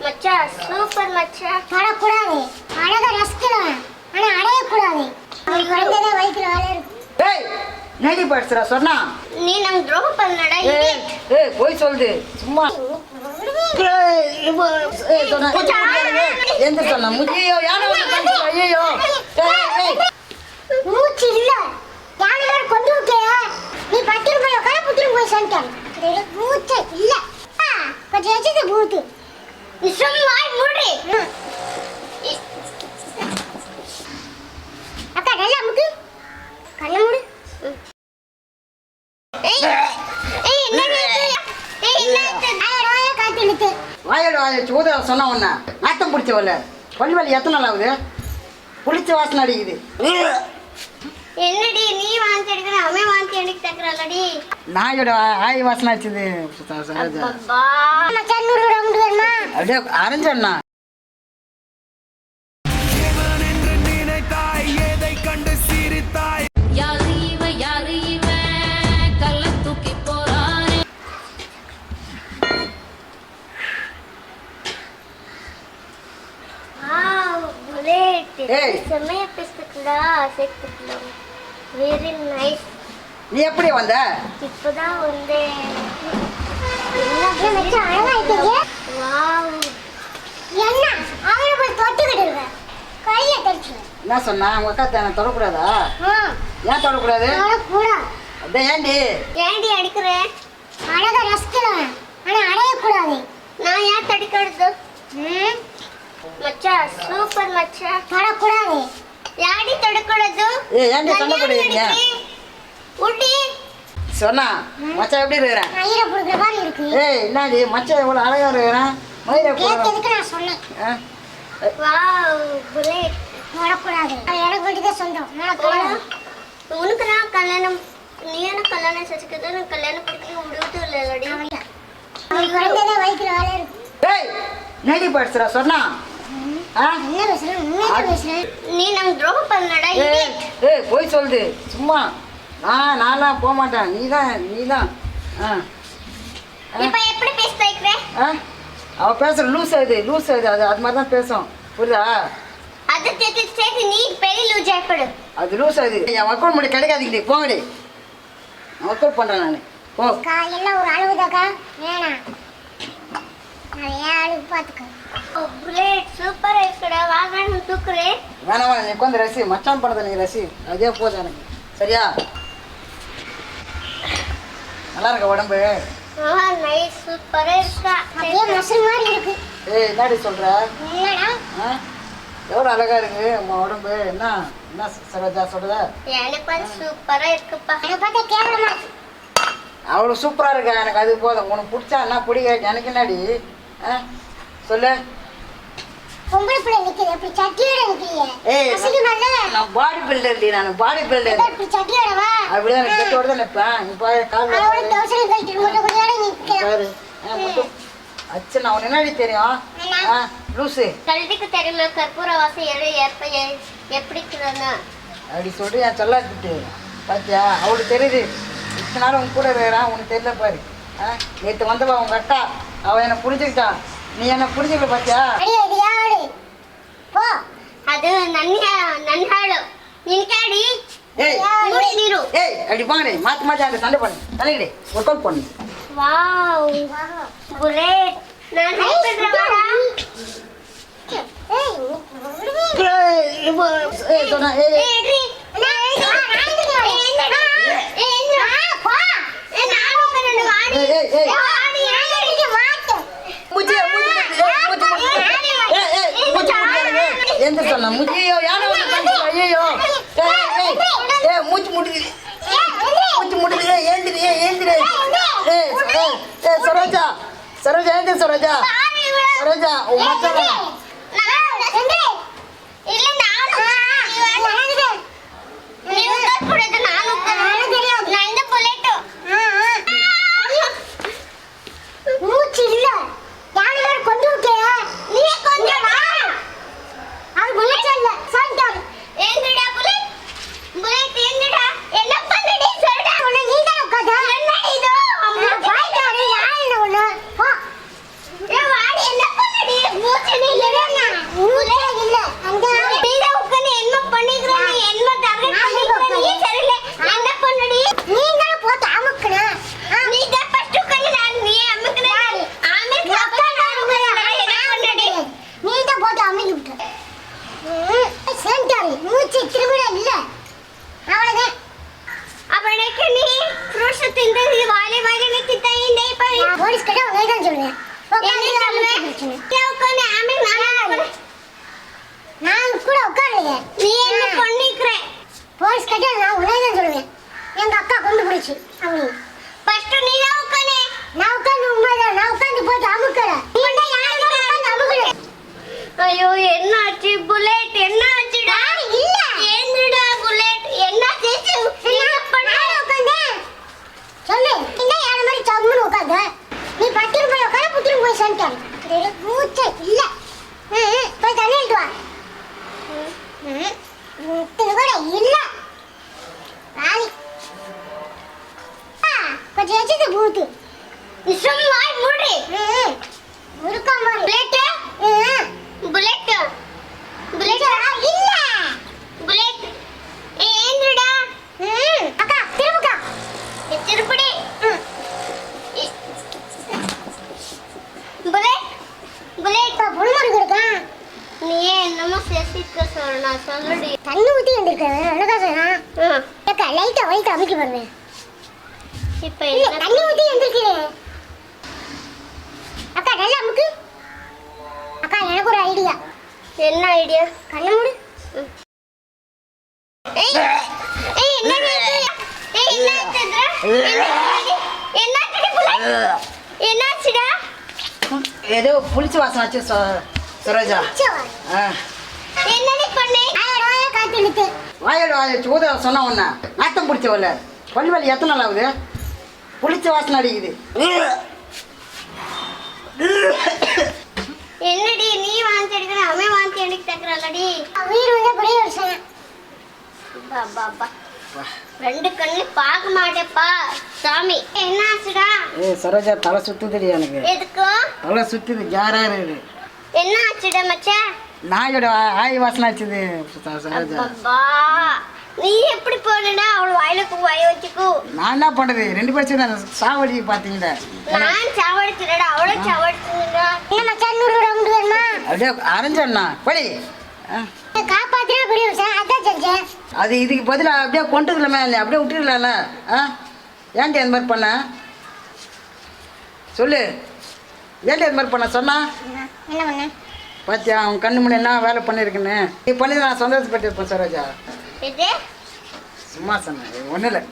மச்சான் சூப்பர் மச்சான் தொடக்கூடாது அழகை ரசிக்கலாம். ஆனா அடையக்கூடாது. அவர் குழந்தைதான் வயிற்றுல வேலை இருக்கு. ஏய் நடி படிச்சுடா சொன்னா. நீ நம்ம துரோகம் பண்ணடா ஏய் ஏய் போய் சொல்லுது சும்மா. எந்த சொன்னா? ஐயோ ஏய். மூச்சு இல்ல. கொண்டு விட்டியா நீ பத்திரம் போய் உட்கார புத்திரம் போய் சொல்லிட்டேன் மூச்சு இல்ல. கொஞ்சம் வச்சது மூடி அக்கா நல்லா அமுக்கு. கண்ணை மூடு. ஏய் ஏய் சூத சொன்ன நாத்தம் எத்தனை நாள் ஆகுது? புளிச்ச வாசனை அடிக்குது. என்னடி நீ வாந்தி எடுக்கிற அவன் வாந்தி எடுக்க தக்கறலடி நாயோட ஆய் வாசனை அடிச்சது. அப்பா மச்சான் நூறு ரவுண்டு வருமா அப்படியே அரைஞ்சண்ணா. யாரு இவன் யாரு இவன் வெரி நைஸ் நீ எப்படி வந்த? இப்பதான் வந்து ஏன் மச்சான் அழகா இருக்கீங்க? வாவ் என்ன? அவரை போய் தொட்டுக்கிட்டு இருக்க கையை தடிச்சு என்ன சொன்னா? உங்க அக்கா தானே தொடக்கூடாதா? ஏன் தொடக்கூடாது? அப்படியே ஏண்டி? ஏன்டி அடிக்கிற அழகை ரசிக்கலாம் ஆனா அடையக்கூடாது. நான் ஏன் தடுக்கிறது ம், மச்சான் சூப்பர் மச்சான். தொடக்கூடாது. ஏய் ஏண்டி சண்டை போடுவீங்க உடி சொன்னா மச்சான் எப்படி இருக்கிறேன் ஈர புடுக்கிற மாதிரி இருக்கு. ஏய் என்னடி மச்சான் இவ்வளோ அழகா இருக்கிறேன் மயிரை போடுறேன் கேட்டதுக்கு நான் சொன்னேன்? ஆ? வாவ் புல்லட் தொடக்கூடாது அது எனக்கு வேண்டியதே சொந்தம். உனக்கு நான் கல்யாணம் நீ எனக்கு கல்யாணம் செஞ்சுக்கிறது கல்யாணம் பிடிக்க முடியாது இல்லடி அவர் குழந்தைதான் வயிற்றுல வேலை இருக்கு. ஏய் நடி படிச்சுடா சொன்னா. ஆ? என்ன நீ நம்ம துரோகம் பண்ணடா ஏய் போய் சொல்லுது. சும்மா. நான் நான்லாம் போக மாட்டேன். நீ தான் நீ தான் இப்ப எப்படி பேச வைக்கிற ஆ? அவ பேசுற லூஸ் அது லூஸ் அது அது அது மாதிரி தான் பேசும். புரியுதா? அது சேர்த்து சேர்த்து நீ பெரிய லூஜ் ஆயிப்படு. அது லூஸ் அது. என் அக்கௌண்ட் மட்டும் கிடைக்காதீங்க போங்கடி அவுட் பண்ணுறேன் நான் போ. எல்லாம் ஒரு அளவுதாக்கா வேணாம். ஏன் அளவு பார்த்துக்க? சூப்பரா இருக்குடா வாங்க நான் தூக்குறேன். வேணாம் வேணாம். நீ உட்காந்து ரசி. மச்சான் படத்தை நீ ரசி. அதே போதும் எனக்கு. சரியா? நல்லா இருக்க உடம்பு? நைஸ் சூப்பரா இருக்கா? அப்படியே மசரு மாதிரி இருக்கு. ஏய் என்னடி சொல்ற? என்னடா? எவ்வளோ அழகா இருக்கு உன் உடம்பு. என்ன? என்ன சரோஜா சொல்ற எனக்கு வந்து சூப்பரா இருக்குப்பா. பார்த்தா கேவலமா அவ்வளோ சூப்பராக இருக்கா? எனக்கு அது போதும். உனக்கு பிடிச்சா என்ன பிடிக்க எனக்கு என்னடி? ஆ? சொல்லு. பொம்பளை பிள்ளை நிக்குது இப்படி சட்டியோட நிக்கிறீங்க. ஏய் அசிங்கமல்ல நான் பாடி நான் பில்டர் இப்படி சட்டியோட வா. அப்படியே எனக்கு கெட்டோட தான் நிற்பேன் நீ பாரு கால் அதோட தவசரம் கழிச்சு மட்டும் கொஞ்ச நேரம் நிக்கிறேன் பாரு. மட்டும் அச்சு நான் உனக்கு என்னடி தெரியும்? ஆ லூசு. கல்விக்கு தெரியுமா கற்பூர வாசம் எடு எப்ப எ- எப்படி இருக்குதுன்னு? அப்படி சொல்லிட்டு என் சொல்லாக்கிட்டு பாத்தியா? அவளுக்கு தெரியுது. இத்தனை நாள் உன் கூட இருக்கிறான் உனக்கு தெரியல பாரு. நேற்று வந்தவா உங்க அக்கா. அவன் என்னை புரிஞ்சுக்கிட்டான். நீ என்ன புரிஞ்சுக்கல பாத்தியா? யாரு போ. அது நன்ன நன்னாளு நீ கேடி மூடி நீரு ஏய் அடி பாரு மாத்தி மாத்தி அந்த சண்டை பண்ணு தலையிடு. ஒரு கோல் பண்ணு. வாவ். கிரேட் நான் ஹெல்ப் பண்றேன் ஏய் சொன்னா ஏய் நான் நான் நான் நான் சொன்னா, மூச்சு, ஐயோ, யானை ஏய், ஏய், மூச்சு முட்டுது. மூச்சு முட்டுது, ஏந்திரி, ஏய், ஏந்திரி. ஏய், ஏய், சரோஜா. சரோஜா ஏந்திரி சரோஜா. சரோஜா உன் மச்சான். போலீஸ் கிட்ட உங்களை தான் சொல்லுவேன் உட்காந்து நான் கூட உட்காரலையே. நீ என்ன பண்ணிக்கிறேன் போலீஸ் கிட்ட நான் உங்களை சொல்லுவேன் எங்கள் அக்கா கொண்டு பிடிச்சி அப்படின்னு पचाची तो भूत इसम वाई मुड़े मुड़ का मन बुलेट है बुलेट बुलेट आ இப்ப தண்ணி ஊற்றி அக்கா நல்லா அமுக்கு. அக்கா எனக்கு ஒரு ஐடியா என்ன ஐடியா கண்ணு மூடு. ஏய் ஏய் என்ன இது? ஏய் என்ன இதுடா? என்ன என்னாச்சுடி ஏதோ புளிச்ச வாசனை வச்சு சொ- சரோஜா. ஆ. என்னடி பண்ணே? வாயோட வாய சூத சொன்ன உன்ன நாத்தம் பிடிச்சவல்ல பள்ளி வலி எத்தனை நாள் ஆகுது? புளிச்ச வாசனை அடிக்குது. என்னடி நீ வாந்தி எடுக்கிற அவன் வாந்தி எடுக்க தக்கறலடி உயிர் வந்து பெரிய பா ரெண்டு கண்ணு பார்க்க மாட்டேப்பா சாமி. என்னாச்சுடா ஏ சரோஜா தலை சுத்துதுடி எனக்கு. எதுக்கு? தலை சுத்துது ஜாரா இருக்குது என்ன ஆச்சுடா மச்சான் நாயோட ஆய் வாசனை ஆச்சுது சரோஜா. அப்பா. நீ எப்படி போனடா அவள் வாயிலுக்கு வாய வச்சுக்கோ. நான் என்ன பண்றது? ரெண்டு பேரும் சேர்ந்து சாவடி பார்த்தீங்களா நான் சாவடிச்சுடா அவளும் சாவடிச்சுடா என்ன மச்சான் நூறு ரூபா கொண்டு வருமா அப்படியே அரைஞ்சோண்ணா படி. காப்பாத்தினா பெரிய விஷயம் அதான் செஞ்சேன். அது இதுக்கு பதிலாக அப்படியே கொண்டுக்கலாமே இல்லை அப்படியே விட்டுருக்கலாம்ல ஆ? ஏன்டி அந்த மாதிரி பண்ண? சொல்லு. ஏன்டி அந்த மாதிரி பண்ண? சொன்னா? என்ன பண்ண? பாத்தியா அவன் கண்ணு முன்னே என்ன வேலை பண்ணியிருக்குன்னு நீ பண்ணி நான் சந்தோஷப்பட்டிருப்பேன் சரோஜா. இது? சும்மா சொன்னேன் ஒன்றும் இல்லை